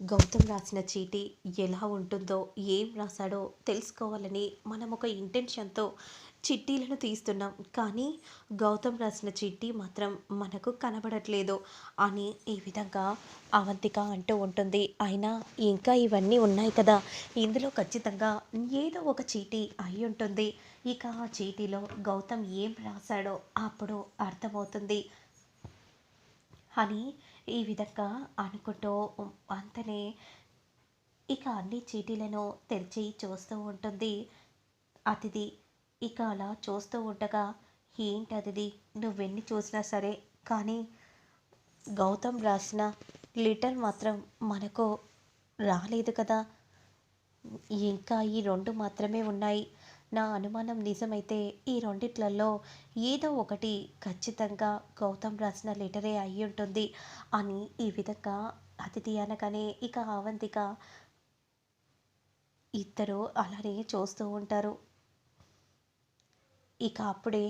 గౌతమ్ రాసిన చీటీ ఎలా ఉంటుందో ఏం రాశాడో తెలుసుకోవాలని మనం ఒక ఇంటెన్షన్తో చిట్టీలను తీస్తున్నాం. కానీ గౌతమ్ రాసిన చిట్టి మాత్రం మనకు కనబడట్లేదు. అని ఈ విధంగా అవంతిక అంటూ ఉంటుంది. అయినా ఇంకా ఇవన్నీ ఉన్నాయి కదా. ఇందులో ఖచ్చితంగా ఏదో ఒక చీటీ అయి ఉంటుంది. ఇక ఆ చీటీలో గౌతమ్ ఏం రాశాడో అప్పుడు అర్థమవుతుంది. అని ఈ విధంగా అనుకుంటూ అంతనే ఇక అన్ని చీటీలను తెరిచి చూస్తూ ఉంటుంది. అతిథి ఇక అలా చూస్తూ ఉండగా ఏంటి అతిథి? నువ్వెన్ని చూసినా సరే కానీ గౌతమ్ రాసిన లెటర్ మాత్రం మనకు రాలేదు కదా. ఇంకా ఈ రెండు మాత్రమే ఉన్నాయి. నా అనుమానం నిజమైతే ఈ రెండిట్లలో ఏదో ఒకటి ఖచ్చితంగా గౌతమ్ రాసిన లెటరే అయి ఉంటుంది. అని ఈ విధంగా అతిథి అనగానే ఇక అవంతిక ఇద్దరు అలానే చూస్తూ ఉంటారు. ఇక అప్పుడే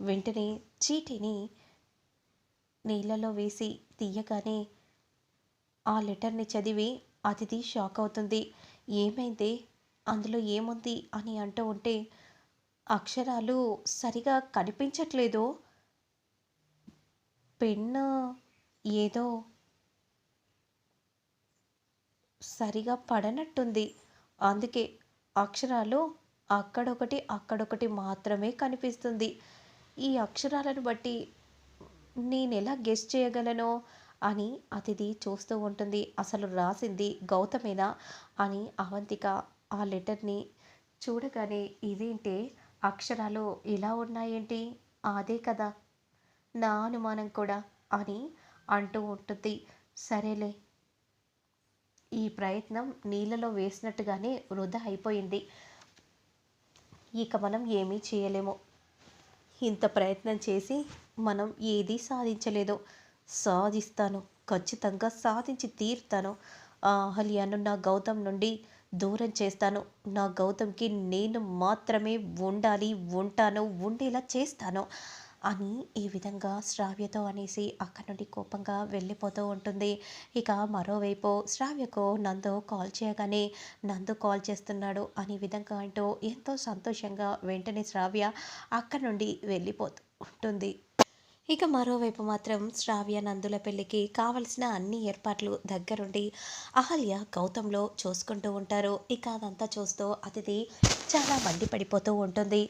వెంటనే చీటిని నీళ్ళలో వేసి తీయగానే ఆ లెటర్ని చదివి అతిథి షాక్ అవుతుంది. ఏమైంది? అందులో ఏముంది అని అంటూ ఉంటే అక్షరాలు సరిగా కనిపించట్లేదు. పెన్ను ఏదో సరిగా పడనట్టుంది. అందుకే అక్షరాలు అక్కడొకటి అక్కడొకటి మాత్రమే కనిపిస్తుంది. ఈ అక్షరాలను బట్టి నేను ఎలా గెస్ చేయగలను అని అతిథి చూస్తూ ఉంటుంది. అసలు రాసింది గౌతమేనా అని అవంతిక ఆ లెటర్ని చూడగానే ఇదేంటి? అక్షరాలు ఇలా ఉన్నాయేంటి? అదే కదా. నా అనుమానం కూడా అని అంటూ ఉంటుంది. సరేలే. ఈ ప్రయత్నం నీళ్ళలో వేసినట్టుగానే వృధా అయిపోయింది. ఇక మనం ఏమీ చేయలేము. ఇంత ప్రయత్నం చేసి మనం ఏదీ సాధించలేదు. సాధిస్తాను. ఖచ్చితంగా సాధించి తీరుతాను. అహల్యాను నా గౌతమ్ నుండి దూరం చేస్తాను. నా గౌతమ్కి నేను మాత్రమే ఉండాలి ఉంటాను ఉండేలా చేస్తాను అని ఈ విధంగా శ్రావ్యతో అనేసి అక్కడి నుండి కోపంగా వెళ్ళిపోతూ ఉంటుంది. ఇక మరోవైపు శ్రావ్యకు నందు కాల్ చేయగానే నందు కాల్ చేస్తున్నాడు అనే విధంగా అంటూ ఎంతో సంతోషంగా వెంటనే శ్రావ్య అక్కడి నుండి వెళ్ళిపోతూ ఉంటుంది. ఇక మరోవైపు మాత్రం శ్రావ్య నందుల పెళ్ళికి కావలసిన అన్ని ఏర్పాట్లు దగ్గరుండి అహల్య గౌతంలో చూసుకుంటూ ఉంటారు. ఇక అదంతా చూస్తూ అతిథి చాలా మండి పడిపోతూ ఉంటుంది.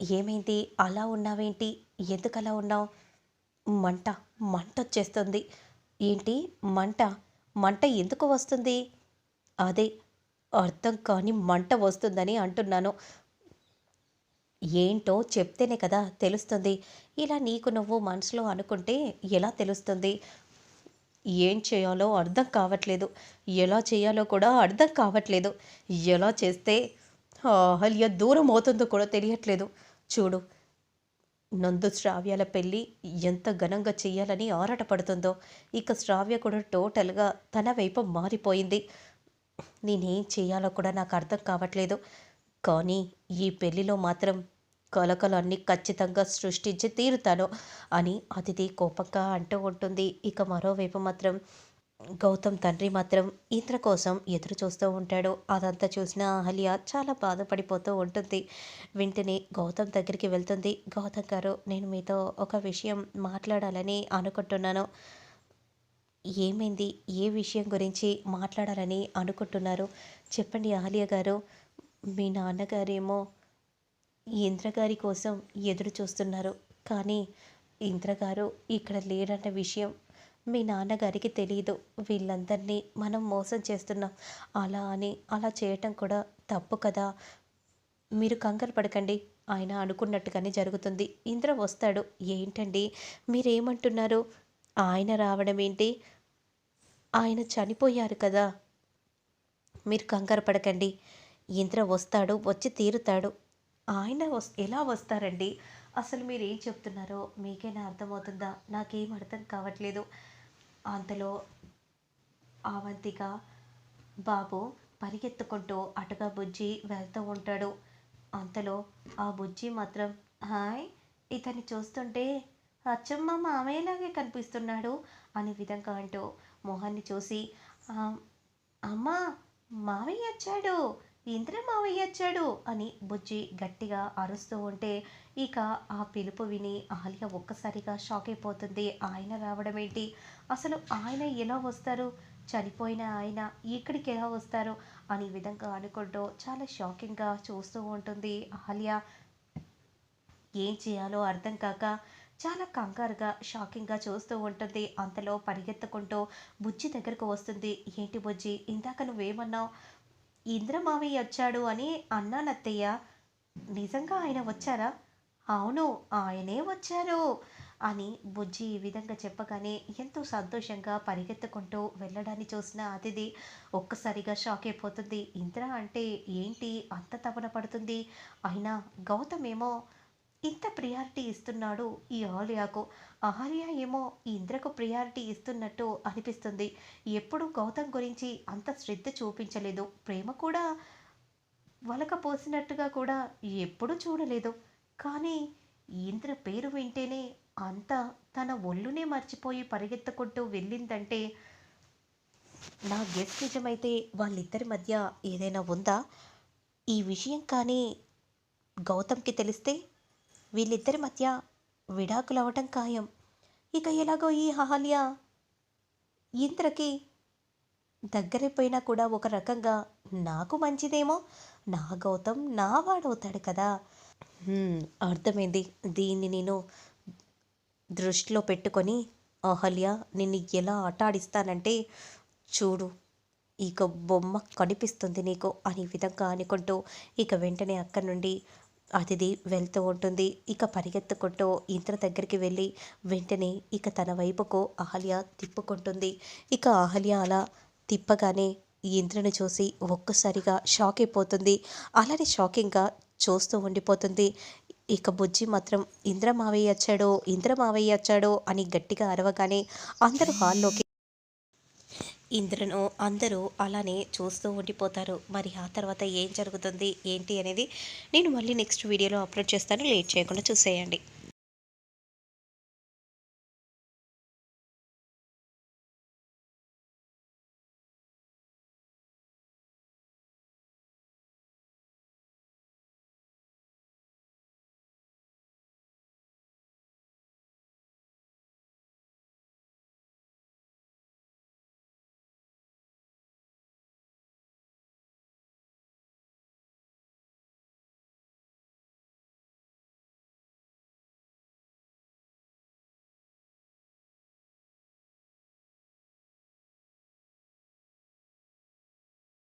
ఏమైంది? అలా ఉన్నావేంటి? ఎందుకు అలా ఉన్నావు? మంట మంట వచ్చేస్తుంది ఏంటి? మంట మంట ఎందుకు వస్తుంది? అదే అర్థం కాని మంట వస్తుందని అంటున్నాను. ఏంటో చెప్తేనే కదా తెలుస్తుంది. ఇలా నీకు నువ్వు మనసులో అనుకుంటే ఎలా తెలుస్తుంది? ఏం చేయాలో అర్థం కావట్లేదు. ఎలా చేయాలో కూడా అర్థం కావట్లేదు. ఎలా చేస్తే అహల్య దూరం అవుతుందో కూడా తెలియట్లేదు. చూడు నందు శ్రావ్యాల పెళ్ళి ఎంత ఘనంగా చేయాలని ఆరాటపడుతుందో ఇక శ్రావ్య కూడా టోటల్గా తన వైపు మారిపోయింది. నేనేం చేయాలో కూడా నాకు అర్థం కావట్లేదు. కానీ ఈ పెళ్ళిలో మాత్రం కలకలన్నీ ఖచ్చితంగా సృష్టించి తీరుతాను అని అతిథి కోపంగా అంటూ ఉంటుంది. ఇక మరోవైపు మాత్రం గౌతమ్ తండ్రి మాత్రం ఇంద్ర కోసం ఎదురు చూస్తూ ఉంటాడు. అదంతా చూసిన అహల్య చాలా బాధపడిపోతూ ఉంటుంది. వెంటనే గౌతమ్ దగ్గరికి వెళ్తుంది. గౌతమ్ గారు నేను మీతో ఒక విషయం మాట్లాడాలని అనుకుంటున్నాను. ఏమైంది? ఏ విషయం గురించి మాట్లాడాలని అనుకుంటున్నారు? చెప్పండి అహల్య గారు. మీ నాన్నగారేమో ఇంద్రగారి కోసం ఎదురు చూస్తున్నారు. కానీ ఇంద్రగారు ఇక్కడ లేడన్న విషయం మీ నాన్నగారికి తెలియదు వీళ్ళందరినీ మనం మోసం చేస్తున్నాం. అలా అని అలా చేయటం కూడా తప్పు కదా. మీరు కంగారు పడకండి. ఆయన అనుకున్నట్టుగానే జరుగుతుంది. ఇంద్ర వస్తాడు. ఏంటండి? మీరేమంటున్నారు? ఆయన రావడం ఏంటి? ఆయన చనిపోయారు కదా. మీరు కంగారు పడకండి. ఇంద్ర వస్తాడు వచ్చి తీరుతాడు. ఆయన వస్ ఎలా వస్తారండి? అసలు మీరు ఏం చెప్తున్నారో మీకైనా అర్థమవుతుందా? నాకేం అర్థం కావట్లేదు. అంతలో అవంతిక బాబు పరిగెత్తుకుంటూ అటుగా బుజ్జి వెళ్తూ ఉంటాడు. అంతలో ఆ బుజ్జి మాత్రం హాయ్ ఇతన్ని చూస్తుంటే అచ్చమ్మ మామయ్యలాగే కనిపిస్తున్నాడు అనే విధంగా అంటూ మొహాన్ని చూసి అమ్మ అమ్మా వచ్చాడు. ఇంద్ర మావయ్య వచ్చాడు? అని బుజ్జి గట్టిగా అరుస్తూ ఉంటే ఇక ఆ పిలుపు విని ఆలియా ఒక్కసారిగా షాక్ అయిపోతుంది. ఆయన రావడం ఏంటి? అసలు ఆయన ఎలా వస్తారు? చనిపోయిన ఆయన ఇక్కడికి ఎలా వస్తారు? అనే విధంగా అనుకుంటూ చాలా షాకింగ్గా చూస్తూ ఉంటుంది ఆలియా. ఏం చేయాలో అర్థం కాక? చాలా కంగారుగా షాకింగ్గా చూస్తూ ఉంటుంది. అంతలో పరిగెత్తుకుంటూ బుజ్జి దగ్గరకు వస్తుంది. ఏంటి బుజ్జి ఇందాక నువ్వేమన్నావు? ఇంద్రమావయ్య వచ్చాడు అని అన్నానత్తయ్య నిజంగా ఆయన వచ్చారా? అవును ఆయనే వచ్చారు అని బుజ్జి ఈ విధంగా చెప్పగానే ఎంతో సంతోషంగా పరిగెత్తుకుంటూ వెళ్ళడాన్ని చూసిన అతిథి ఒక్కసారిగా షాక్ అయిపోతుంది. ఇంద్ర అంటే ఏంటి? అంత తపన పడుతుంది. అయినా గౌతమ్ ఏమో ఇంత ప్రియారిటీ ఇస్తున్నాడు ఈ ఆలియాకు. ఆలియా ఏమో ఈ ఇంద్రకు ప్రియారిటీ ఇస్తున్నట్టు అనిపిస్తుంది. ఎప్పుడు గౌతమ్ గురించి అంత శ్రద్ధ చూపించలేదు. ప్రేమ కూడా వలకపోసినట్టుగా కూడా ఎప్పుడూ చూడలేదు. కానీ ఇంద్ర పేరు వింటేనే అంత తన ఒళ్ళునే మర్చిపోయి పరిగెత్తుకుంటూ వెళ్ళిందంటే నా గెస్ నిజమైతే వాళ్ళిద్దరి మధ్య ఏదైనా ఉందా? ఈ విషయం కానీ గౌతమ్కి తెలిస్తే వీళ్ళిద్దరి మధ్య విడాకులు అవ్వటం ఖాయం. ఇక ఎలాగో ఈ అహల్య ఇంద్రకి దగ్గరైపోయినా కూడా ఒక రకంగా నాకు మంచిదేమో నా గౌతమ్ నా వాడవుతాడు కదా. అర్థమైంది. దీన్ని నేను దృష్టిలో పెట్టుకొని అహల్య నిన్ను ఎలా ఆట ఆడిస్తానంటే చూడు ఇక బొమ్మ కనిపిస్తుంది నీకు అనే విధంగా అనుకుంటూ ఇక వెంటనే అక్కడి నుండి అతిథి వెళ్తూ ఉంటుంది. ఇక పరిగెత్తుకుంటూ ఇంద్ర దగ్గరికి వెళ్ళి వెంటనే ఇక తన వైపుకు అహల్య తిప్పుకుంటుంది. ఇక అహల్య అలా తిప్పగానే ఇంద్రని చూసి ఒక్కసారిగా షాక్ అయిపోతుంది. అలానే షాకింగ్గా చూస్తూ ఉండిపోతుంది. ఇక బుజ్జి మాత్రం ఇంద్ర మావయ్య వచ్చాడో ఇంద్ర మావయ్య వచ్చాడో అని గట్టిగా అరవగానే అందరూ హాల్లోకి ఇంద్రను అందరూ అలానే చూస్తూ ఉండిపోతారు. మరి ఆ తర్వాత ఏం జరుగుతుంది ఏంటి అనేది నేను మళ్ళీ నెక్స్ట్ వీడియోలో అప్లోడ్ చేస్తాను. లేట్ చేయకుండా చూసేయండి.